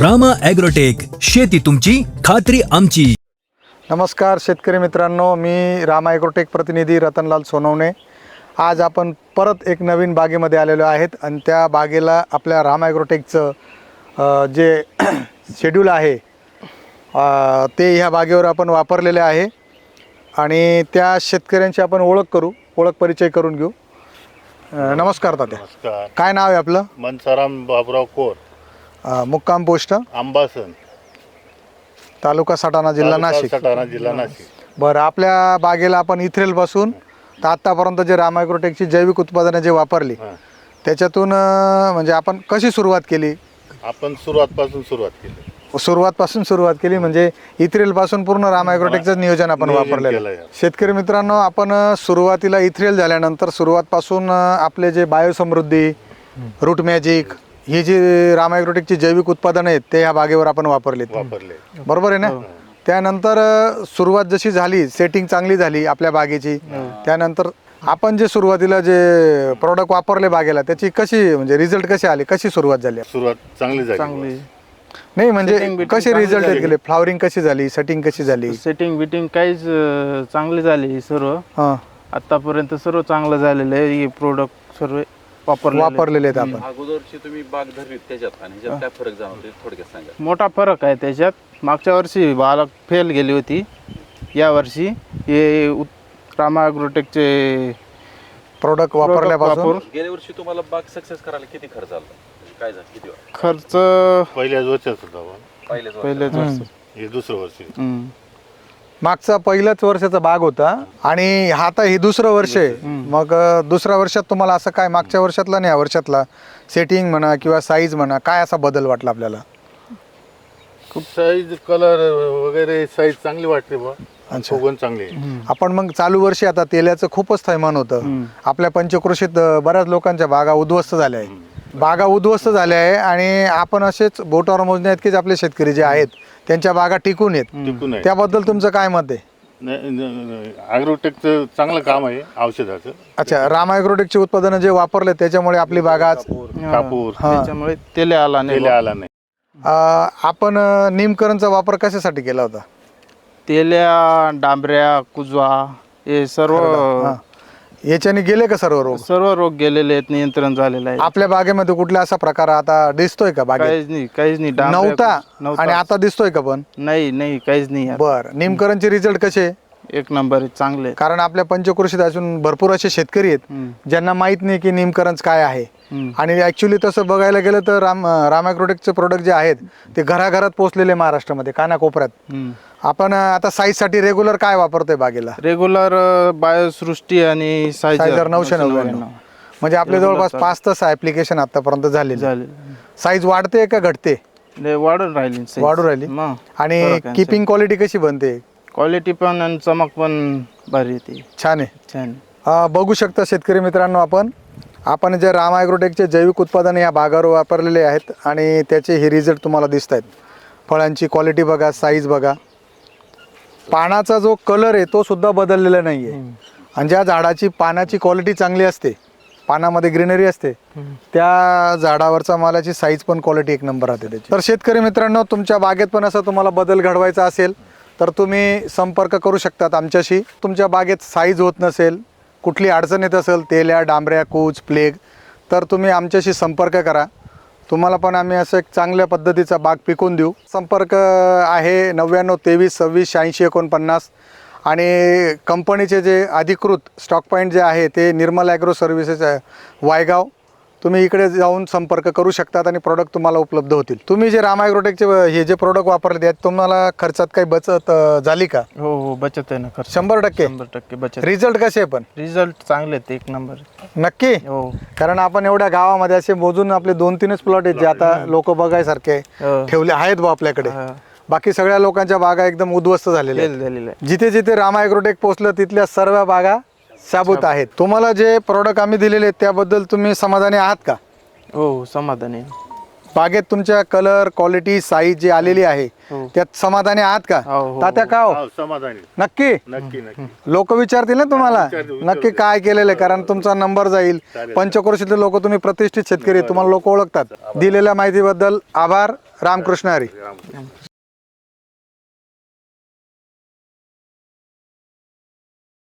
Rama agrotech शेती तुमची खात्री आमची. नमस्कार शेतकरी मित्रांनो मी राम ॲग्रोटेक प्रतिनिधी रतनलाल सोनवणे. आज आपण परत एक नवीन बागेमध्ये आलेलो आहेत आणि त्या बागेला आपल्या राम ॲग्रोटेकचं जे शेड्यूल आहे ते ह्या बागेवर आपण वापरलेले आहे. आणि त्या शेतकऱ्यांची आपण ओळख करू ओळख परिचय करून घेऊ. नमस्कार तात्या. नमस्कार. काय नाव आहे आपलं? मनसाराम बाबुराव कोर. अ, मुक्काम पोस्ट आंबासन. तालुका सटाणा जिल्हा तालुका नाशिक. सटाणा जिल्हा नाशिक. बरं आपल्या बागेला आपण इथ्रेलपासून तर आत्तापर्यंत जे रामायग्रोटेकची जैविक उत्पादनं जे वापरली हां. त्याच्यातून अं, म्हणजे आपण कशी सुरुवात केली? आपण सुरुवातपासून सुरुवात केली. सुरुवातपासून सुरुवात केली म्हणजे इथ्रेलपासून पूर्ण रामायग्रोटेकचं नियोजन आपण नियोजन वापरलेलं. केलंय. आहे. शेतकरी मित्रांनो आपण अं, सुरुवातीला इथ्रेल झाल्यानंतर सुरुवातपासून अं, आपले जे बायोसमृद्धी रूट मॅजिक ही जी रामायग्रोटेकची जैविक उत्पादनं आहेत ते ह्या बागेवर आपण वापरलेत. वापरले. बरोबर आहे ना? त्यानंतर अ, सुरुवात जशी झाली सेटिंग चांगली झाली आपल्या बागेची त्यानंतर आपण जे सुरुवातीला जे प्रोडक्ट वापरले बागेला त्याची कशी म्हणजे रिझल्ट कसे आले? कशी सुरुवात झाली? सुरुवात चांगली झाली. चांगली. नाही म्हणजे बिटिंग कसे चांगली रिझल्ट झाली. गेले? फ्लावरिंग कशी झाली? सेटिंग कशी झाली? सेटिंग बिटिंग काहीच अं, चांगली झाली सर्व. हा. आतापर्यंत सर्व चांगलं झालेलं आहे हे प्रोडक्ट सर्व. वापरले वापरलेले आहेत आपण. अगोदरची तुम्ही बाग धरली त्याच्यात आणि ह्याच्यात काय फरक जाणवते थोडक्यात सांगा. मोठा फरक आहे त्याच्यात. मागच्या वर्षी बालक फेल गेली होती. या वर्षी हे उत- रामा अॅग्रोटेकचे प्रोडक्ट वापरल्यापासून? गेल्या वर्षी तुम्हाला बाग सक्सेस करायला किती खर्च आला? म्हणजे काय झालं? किती वेळा? खर्च पहिल्याच वर्षात होता आपण पहिल्याच वर्षी. पहिलेच वर्ष हे दुसरं वर्ष. हम्म. मागचा पहिल्याच वर्षाचा बाग होता आणि हा आता हे दुसरं वर्ष आहे. मग दुसऱ्या वर्षात तुम्हाला असं काय मागच्या वर्षातला आणि या वर्षातला? सेटिंग म्हणा किंवा साईज म्हणा काय असा बदल वाटला आपल्याला? साईज कलर वगैरे साईज चांगली वाटते बा चांगली आहे. आपण मग चालू वर्षी आता तेलाचं खूपच थैमान होतं. आपल्या पंचकृषीत अ, बऱ्याच लोकांच्या बागा उद्ध्वस्त झाल्या आहे बागा उद्ध्वस्त झाल्या आहे आणि आपण असेच बोटावर मोजण्या इतकेच आपले शेतकरी जे आहेत त्यांच्या बागा टिकून आहेत. टिकून आहे त्याबद्दल तुमचं काय मत आहे? ॲग्रोटेकचं चांगलं काम आहे औषधाचं. अच्छा राम ॲग्रोटेकचे उत्पादनं जे वापरले त्याच्यामुळे आपली बागा आज कापूर त्याच्यामुळे तेले आला नाही. तेले आला नाही. अ, आपण अ, निमकरणचा वापर कशासाठी केला होता? तेल्या डांबऱ्या कुजवा हे सर्व. याच्याने गेले का सर्व रोग? सर्व रोग गेलेले आहेत नियंत्रण झालेलं आहे. आपल्या बागेमध्ये कुठला असा प्रकार आता दिसतोय का बागेत? काहीच नाही काहीच नाही. डांबऱ्या नव्हता. आणि आता दिसतोय का पण? नाही नाही काहीच नाही. यार. बर. निमकरणचे रिझल्ट कसे? एक नंबर चांगले. कारण आपल्या पंचकृषीत अजून भरपूर असे शेतकरी आहेत. ज्यांना माहीत नाही की निमकरंज काय आहे. आणि ऍक्च्युली तसं बघायला गेलं तर राम राम ॲग्रोटेकचे प्रोडक्ट जे आहेत ते घराघरात पोहोचलेले महाराष्ट्रामध्ये कानाकोपऱ्यात. आपण आता साईजसाठी रेग्युलर काय वापरतोय बागेला रेग्युलर बायोसृष्टी आणि सायझर नऊशे नव्याण्णव म्हणजे आपले Regular जवळपास. पाच तास ऍप्लिकेशन आतापर्यंत झाले साईज वाढते का घटते वाढून राहिली size. वाढू राहिली आणि किपिंग क्वालिटी कशी बनते क्वालिटी पण आणि चमक पण भारी येते. छान आहे. छान. अं, बघू शकता शेतकरी मित्रांनो आपण. आपण जे राम ॲग्रोटेकचे जैविक उत्पादन या बागावर वापरलेले आहेत आणि त्याचे हे रिझल्ट तुम्हाला दिसत आहेत. फळांची क्वालिटी बघा साईज बघा. पानाचा जो कलर आहे तो सुद्धा बदललेला नाही आहे आणि ज्या झाडाची पानाची क्वालिटी चांगली असते पानामध्ये ग्रीनरी असते त्या झाडावरचा मालाची साईज पण क्वालिटी एक नंबर राहते त्याची. तर शेतकरी मित्रांनो तुमच्या बागेत पण असं तुम्हाला बदल घडवायचा असेल तर तुम्ही संपर्क करू शकतात आमच्याशी. तुमच्या बागेत साईज होत नसेल कुठली अडचण येत असेल तेल्या डांबऱ्या कूच प्लेग तर तुम्ही आमच्याशी संपर्क करा. तुम्हाला पण आम्ही असं एक चांगल्या पद्धतीचा बाग पिकवून देऊ. संपर्क आहे नव्याण्णव तेवीस सव्वीस शहाऐंशी एकोणपन्नास. आणि कंपनीचे जे अधिकृत स्टॉक पॉईंट जे आहे ते निर्मल ॲग्रो सर्व्हिसेस आहे वायगाव. तुम्ही इकडे जाऊन संपर्क करू शकतात आणि प्रोडक्ट तुम्हाला उपलब्ध होतील. तुम्ही जे राम ॲग्रोटेकचे हे जे प्रोडक्ट वापरले त्यात तुम्हाला खर्चात काही बचत झाली का? हो हो बचत आहे ना खर्च. शंभर टक्के? शंभर टक्के बचत. रिझल्ट कसे आहे पण? रिझल्ट चांगले आहेत एक नंबर नक्की? हो. कारण आपण एवढ्या गावामध्ये असे मोजून आपले दोन तीनच प्लॉट आहेत जे आता लोक बघायसारखे हो. ठेवले आहेत बा आपल्याकडे. बाकी सगळ्या लोकांच्या बागा एकदम उद्ध्वस्त झालेल्या आहेत. फेल झालेलं आहे जिथे जिथे रामा ॲग्रोटेक पोहोचलं तिथल्या सर्व बागा शाबूत आहेत. तुम्हाला जे प्रोडक्ट आम्ही दिलेले आहेत त्याबद्दल तुम्ही समाधानी आहात का? हो समाधानी आहे. बागेत तुमच्या कलर क्वालिटी साईज जी आलेली आहे हो. त्यात समाधानी आहात का? हो, हो, तात्या का हो? हा, समाधानी. नक्की? नक्की नक्की. लोक विचारतील ना तुम्हाला? विचारतील, नक्की काय केलेलं आहे? कारण तुमचा नंबर जाईल. पंचक्रोशीतले लोक तुम्ही प्रतिष्ठित शेतकरी तुम्हाला लोक ओळखतात. दिलेल्या माहितीबद्दल आभार. रामकृष्ण हरी.